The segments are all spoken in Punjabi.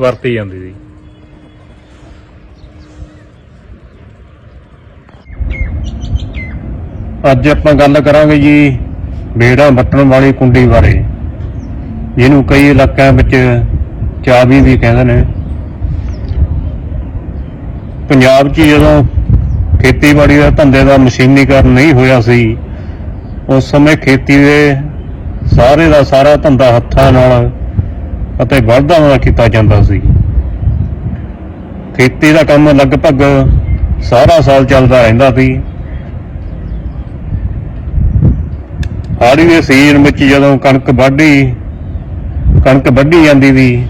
ਵਰਤੀ ਜਾਂਦੀ ਸੀ। ਅੱਜ ਆਪਾਂ ਗੱਲ ਕਰਾਂਗੇ ਜੀ ਬੇੜਾ ਵੱਟਣ ਵਾਲੀ ਕੁੰਡੀ ਬਾਰੇ। ਜਿਹਨੂੰ ਕਈ ਇਲਾਕਿਆਂ ਵਿੱਚ ਚਾਬੀ ਵੀ ਕਹਿੰਦੇ ਨੇ। ਪੰਜਾਬ 'ਚ ਜਦੋਂ ਖੇਤੀਬਾੜੀ ਦਾ ਧੰਦੇ ਦਾ ਮਸ਼ੀਨੀਕਰਨ ਨਹੀਂ ਹੋਇਆ ਸੀ, ਉਸ ਸਮੇਂ ਖੇਤੀ ਦੇ ਸਾਰੇ ਦਾ ਸਾਰਾ ਧੰਦਾ ਹੱਥਾਂ ਨਾਲ ਅਤੇ ਬਲਦਾਂ ਦਾ ਕੀਤਾ ਜਾਂਦਾ ਸੀ। ਖੇਤੀ ਦਾ ਕੰਮ ਲਗਭਗ ਸਾਰਾ ਸਾਲ ਚੱਲਦਾ ਰਹਿੰਦਾ ਸੀ। ਹਾੜੀ ਦੇ ਸੀਜ਼ਨ ਵਿੱਚ ਜਦੋਂ ਕਣਕ ਵਾਢੀ, ਕਣਕ ਵੱਢੀ ਜਾਂਦੀ ਸੀ,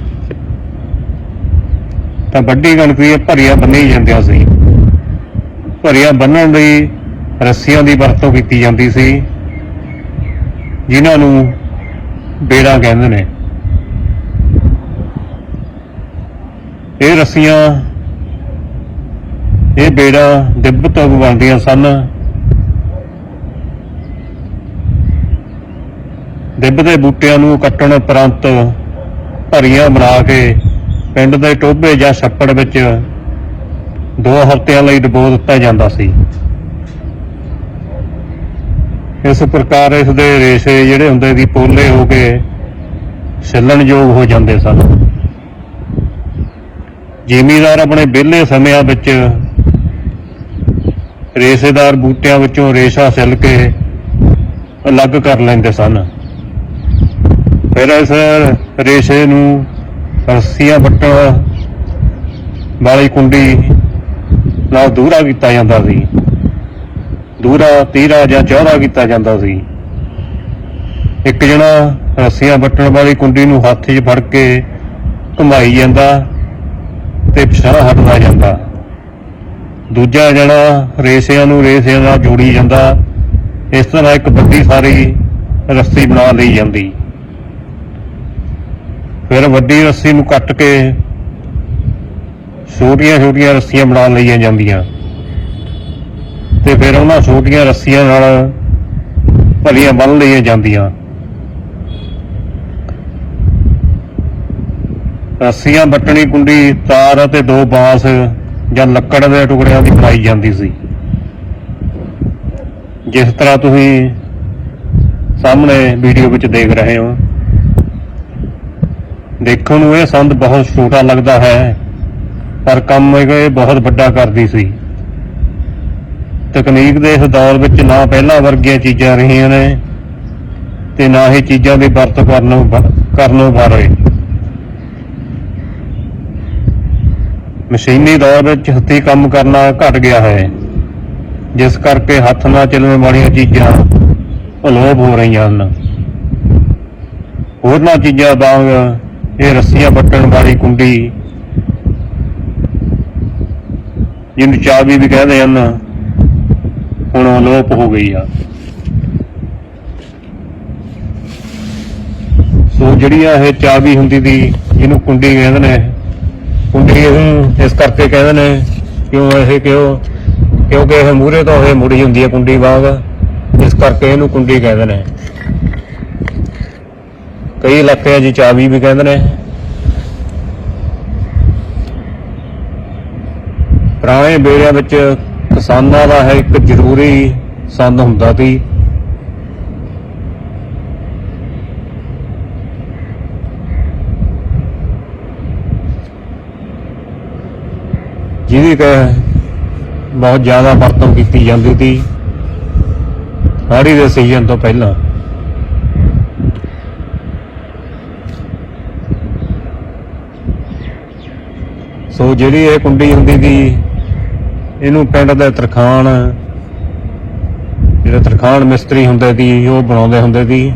ਤਾਂ ਵੱਢੀ ਕਣਕ ਦੀਆਂ ਭਰੀਆਂ ਬੰਨੀ ਜਾਂਦੀਆਂ ਸੀ। ਭਰੀਆਂ ਬੰਨਣ ਲਈ ਰੱਸੀਆਂ ਦੀ ਵਰਤੋਂ ਕੀਤੀ ਜਾਂਦੀ ਸੀ, ਜਿਨ੍ਹਾਂ ਨੂੰ ਬੇੜਾ ਕਹਿੰਦੇ ਨੇ। ਇਹ ਰੱਸੀਆਂ, ਇਹ ਬੇੜਾ ਦਿੱਬ ਤੋਂ ਬਣਦੀਆਂ ਸਨ। ਦਿੱਬ ਦੇ ਬੂਟਿਆਂ ਨੂੰ ਕੱਟਣ ਉਪਰੰਤ ਭਰੀਆਂ ਬਣਾ ਕੇ ਪਿੰਡ ਦੇ ਟੋਭੇ ਜਾਂ ਛੱਪੜ ਵਿੱਚ ਦੋ ਹਫ਼ਤਿਆਂ ਲਈ ਡਬੋ ਦਿੱਤਾ ਜਾਂਦਾ ਸੀ। ਇਸ ਪ੍ਰਕਾਰ ਇਸ ਦੇ ਰੇਸ਼ੇ ਜਿਹੜੇ ਹੁੰਦੇ ਸੀ ਪੋਲੇ ਹੋ ਕੇ ਛਿੱਲਣਯੋਗ ਹੋ ਜਾਂਦੇ ਸਨ। ਜ਼ਿਮੀਦਾਰ ਆਪਣੇ ਵਿਹਲੇ ਸਮਿਆਂ ਵਿੱਚ ਰੇਸ਼ੇਦਾਰ ਬੂਟਿਆਂ ਵਿੱਚੋਂ ਰੇਸ਼ਾ ਛਿੱਲ ਕੇ ਅਲੱਗ ਕਰ ਲੈਂਦੇ ਸਨ। ਫਿਰ ਇਸ ਰੇਸ਼ੇ ਨੂੰ ਰੱਸੀਆਂ ਵੱਟਣ ਵਾਲੀ ਕੁੰਡੀ ਨਾਲ ਦੂਰਾ ਕੀਤਾ ਜਾਂਦਾ ਸੀ। ਦੂਰਾ ਤੀਰਾ ਜਾਂ ਚੌੜਾ ਕੀਤਾ ਜਾਂਦਾ ਸੀ। ਇੱਕ ਜਣਾ ਰੱਸੀਆਂ ਵੱਟਣ ਵਾਲੀ ਕੁੰਡੀ ਨੂੰ ਹੱਥ 'ਚ ਫੜ ਕੇ ਘੁਮਾਈ ਜਾਂਦਾ ਤੇ ਪਿਛਾਂਹ ਹਟਦਾ ਜਾਂਦਾ। ਦੂਜਾ ਜਣਾ ਰੇਸਿਆਂ ਨੂੰ ਰੇਸਿਆਂ ਨਾਲ ਜੋੜੀ ਜਾਂਦਾ। ਇਸ ਤਰ੍ਹਾਂ ਇੱਕ ਵੱਡੀ ਸਾਰੀ ਰੱਸੀ ਬਣਾ ਲਈ ਜਾਂਦੀ। ਫਿਰ ਵੱਡੀ ਰੱਸੀ ਨੂੰ ਕੱਟ ਕੇ ਛੋਟੀਆਂ ਛੋਟੀਆਂ ਰੱਸੀਆਂ ਬਣਾ ਲਈਆਂ ਜਾਂਦੀਆਂ। ਤੇ ਫਿਰ ਉਹਨਾਂ ਛੋਟੀਆਂ ਰੱਸੀਆਂ ਨਾਲ ਭਲੀਆਂ ਬੰਨ ਲਈਆਂ ਜਾਂਦੀਆਂ। ਰੱਸੀਆਂ ਵੱਟਣੀ ਕੁੰਡੀ, ਤਾਰ ਅਤੇ ਦੋ ਬਾਂਸ ਜਾਂ ਲੱਕੜ ਦੇ ਟੁਕੜਿਆਂ ਦੀ ਬਣਾਈ ਜਾਂਦੀ ਸੀ। ਜਿਸ ਤਰ੍ਹਾਂ ਤੁਸੀਂ ਸਾਹਮਣੇ ਵੀਡੀਓ ਵਿੱਚ ਦੇਖ ਰਹੇ ਹੋ। ਦੇਖਣ ਨੂੰ ਇਹ ਸੰਦ ਬਹੁਤ ਛੋਟਾ ਲੱਗਦਾ ਹੈ, ਪਰ ਕੰਮ ਇਹ ਬਹੁਤ ਵੱਡਾ ਕਰਦੀ ਸੀ। ਤਕਨੀਕ ਦੇ ਇਸ ਦੌਰ ਵਿੱਚ ਨਾ ਪਹਿਲਾਂ ਵਰਗੀਆਂ ਚੀਜ਼ਾਂ ਰਹੀਆਂ ਨੇ ਤੇ ਨਾ ਹੀ ਚੀਜ਼ਾਂ ਦੀ ਵਰਤੋਂ ਕਰਨੋਂ ਕਰਨੋਂ ਬਾਰੇ ਮਸ਼ੀਨੀ ਦੌਰ ਵਿੱਚ ਹੱਥੀਂ ਕੰਮ ਕਰਨਾ ਘਟ ਗਿਆ ਹੈ। ਜਿਸ ਕਰਕੇ ਹੱਥ ਨਾਲ ਚੱਲਣ ਵਾਲੀਆਂ ਚੀਜ਼ਾਂ ਅਲੋਪ ਹੋ ਰਹੀਆਂ ਹਨ। ਹੋਰਨਾਂ ਚੀਜ਼ਾਂ ਵਾਂਗ ਇਹ ਰੱਸੀਆਂ ਵੱਟਣ ਵਾਲੀ ਕੁੰਡੀ, ਜਿਹਨੂੰ ਚਾਬੀ ਵੀ ਕਹਿੰਦੇ ਹਨ, ਹੁਣ ਅਲੋਪ ਹੋ ਗਈ ਆ। ਸੋ ਜਿਹੜੀ ਇਹ ਚਾਬੀ ਹੁੰਦੀ ਦੀ, ਜਿਹਨੂੰ ਕੁੰਡੀ ਕਹਿੰਦੇ ਨੇ ਕੁੰਡੀ ਇਹਨੂੰ ਇਸ ਕਰਕੇ ਕਹਿੰਦੇ ਨੇ, ਕਿਉਂ ਇਹ ਕਿਉਂ? ਕਿਉਂਕਿ ਇਹ ਮੂਰੇ ਤੋਂ ਇਹ ਮੁੜੀ ਹੁੰਦੀ ਹੈ ਕੁੰਡੀ ਵਾਂਗ ਇਸ ਕਰਕੇ ਇਹਨੂੰ ਕੁੰਡੀ ਕਹਿੰਦੇ ਨੇ। ਕਈ ਇਲਾਕਿਆਂ 'ਚ ਚਾਬੀ ਵੀ ਕਹਿੰਦੇ ਨੇ। ਪੁਰਾਣੇ ਬੇੜਿਆਂ ਵਿੱਚ ਕਿਸਾਨਾਂ ਦਾ ਹੈ ਇੱਕ ਜ਼ਰੂਰੀ ਸੰਦ ਹੁੰਦਾ ਸੀ। ਜਿਹਦੀ ਬਹੁਤ ਜ਼ਿਆਦਾ ਵਰਤੋਂ ਕੀਤੀ ਜਾਂਦੀ ਸੀ। ਹਾੜੀ ਦੇ ਸੀਜ਼ਨ ਤੋਂ ਪਹਿਲਾਂ। ਸੋ ਜਿਹੜੀ ਇਹ ਕੁੰਡੀ ਹੁੰਦੀ ਸੀ, ਇਹਨੂੰ ਪਿੰਡ ਦੇ ਤਰਖਾਣ, ਜਿਹੜੇ ਤਰਖਾਣ ਮਿਸਤਰੀ ਹੁੰਦੇ ਸੀ, ਉਹ ਬਣਾਉਂਦੇ ਹੁੰਦੇ ਸੀ।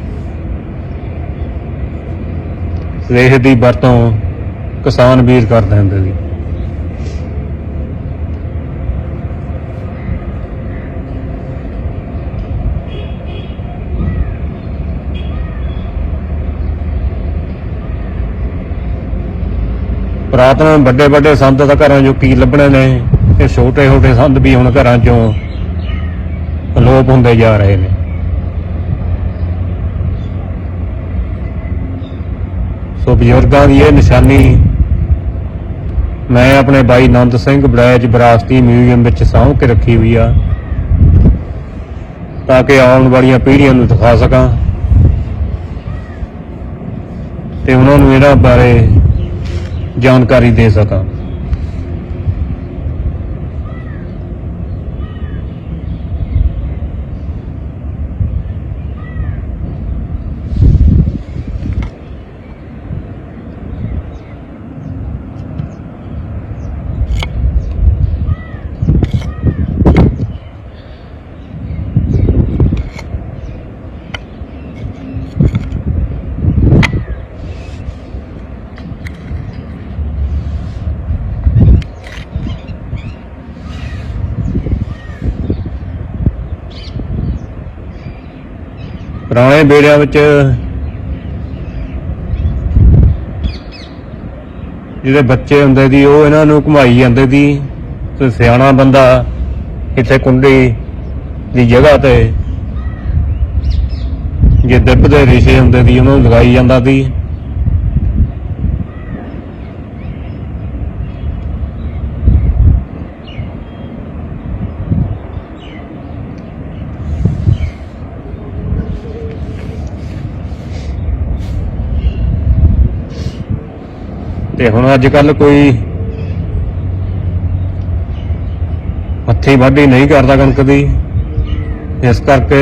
ਰੇਹ ਦੀ ਵਰਤੋਂ ਕਿਸਾਨ ਵੀਰ ਕਰਦੇ ਹੁੰਦੇ ਸੀ। ਪੁਰਾਤਨ ਵੱਡੇ ਵੱਡੇ ਸੰਤ ਤਾਂ ਘਰਾਂ ਚੋਂ ਕੀ ਲੱਭਣੇ ਨੇ? ਤੇ ਛੋਟੇ ਛੋਟੇ ਸੰਦ ਵੀ ਹੁਣ ਘਰਾਂ ਚੋਂ ਅਲੋਪ ਹੁੰਦੇ ਜਾ ਰਹੇ ਨੇ। ਸੋ ਬਜ਼ੁਰਗਾਂ ਦੀ ਇਹ ਨਿਸ਼ਾਨੀ, ਮੈਂ ਆਪਣੇ ਬਾਈ ਨੰਦ ਸਿੰਘ ਬੜੈਚ ਵਿਰਾਸਤੀ ਮਿਊਜ਼ੀਅਮ ਵਿੱਚ ਸਾਂਭ ਕੇ ਰੱਖੀ ਹੋਈ ਆ, ਤਾਂ ਕਿ ਆਉਣ ਵਾਲੀਆਂ ਪੀੜ੍ਹੀਆਂ ਨੂੰ ਦਿਖਾ ਸਕਾਂ। ਤੇ ਉਹਨਾਂ ਨੂੰ ਇਹਨਾਂ ਬਾਰੇ ਜਾਣਕਾਰੀ ਦੇ ਸਕਾਂ। ਪੁਰਾਣੇ ਬੇੜਿਆਂ ਵਿੱਚ ਜਿਹੜੇ ਬੱਚੇ ਹੁੰਦੇ ਸੀ, ਉਹ ਇਹਨਾਂ ਨੂੰ ਘੁਮਾਈ ਜਾਂਦੇ ਸੀ। ਤੇ ਸਿਆਣਾ ਬੰਦਾ ਇੱਥੇ ਕੁੰਡੀ ਦੀ ਜਗ੍ਹਾ ਤੇ ਜੇ ਦੱਬ ਦੇ ਰਿਸ਼ੇ ਹੁੰਦੇ ਸੀ, ਉਹਨਾਂ ਨੂੰ ਲਗਾਈ ਜਾਂਦਾ ਸੀ। ਤੇ ਹੁਣ ਅੱਜ ਕੱਲ ਕੋਈ ਹੱਥੀ ਵਾਢੀ ਨਹੀਂ ਕਰਦਾ ਕਣਕ ਦੀ। ਇਸ ਕਰਕੇ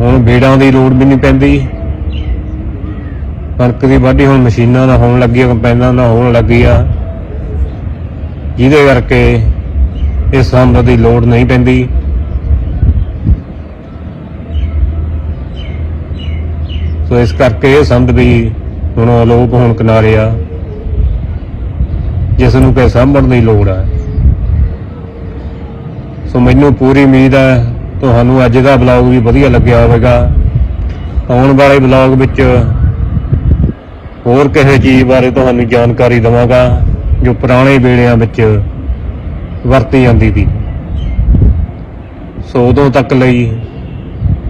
ਹੁਣ ਬੇੜਾਂ ਦੀ ਲੋੜ ਵੀ ਨਹੀਂ ਪੈਂਦੀ। ਕਣਕ ਦੀ ਵਾਢੀ ਹੁਣ ਮਸ਼ੀਨਾਂ ਨਾਲ ਹੋਣ ਲੱਗੀ ਆ ਕੰਪੈਨਾਂ ਨਾਲ ਹੋਣ ਲੱਗੀ ਆ। ਜਿਹਦੇ ਕਰਕੇ ਇਸ ਸੰਦ ਦੀ ਲੋੜ ਨਹੀਂ ਪੈਂਦੀ। ਸੋ ਇਸ ਕਰਕੇ ਇਹ ਸੰਦ ਵੀ ਹੁਣ ਅਲੋਪ ਹੋਣ ਕਿਨਾਰੇ ਆ। ਜਿਸ ਨੂੰ ਕਿ ਸਾਂਭਣ ਦੀ ਲੋੜ ਹੈ ਸੋ ਮੈਨੂੰ ਪੂਰੀ ਉਮੀਦ ਹੈ ਤੁਹਾਨੂੰ ਅੱਜ ਦਾ ਬਲੌਗ ਵੀ ਵਧੀਆ ਲੱਗਿਆ ਹੋਵੇਗਾ। ਆਉਣ ਵਾਲੇ ਬਲੌਗ ਵਿੱਚ ਹੋਰ ਕਿਸੇ ਚੀਜ਼ ਬਾਰੇ ਤੁਹਾਨੂੰ ਜਾਣਕਾਰੀ ਦਵਾਂਗਾ, ਜੋ ਪੁਰਾਣੇ ਵੇਲਿਆਂ ਵਿੱਚ ਵਰਤੀ ਜਾਂਦੀ ਸੀ। ਸੋ ਉਦੋਂ ਤੱਕ ਲਈ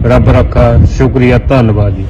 ਰੱਬ ਰੱਖਾ, ਸ਼ੁਕਰੀਆ, ਧੰਨਵਾਦ ਜੀ।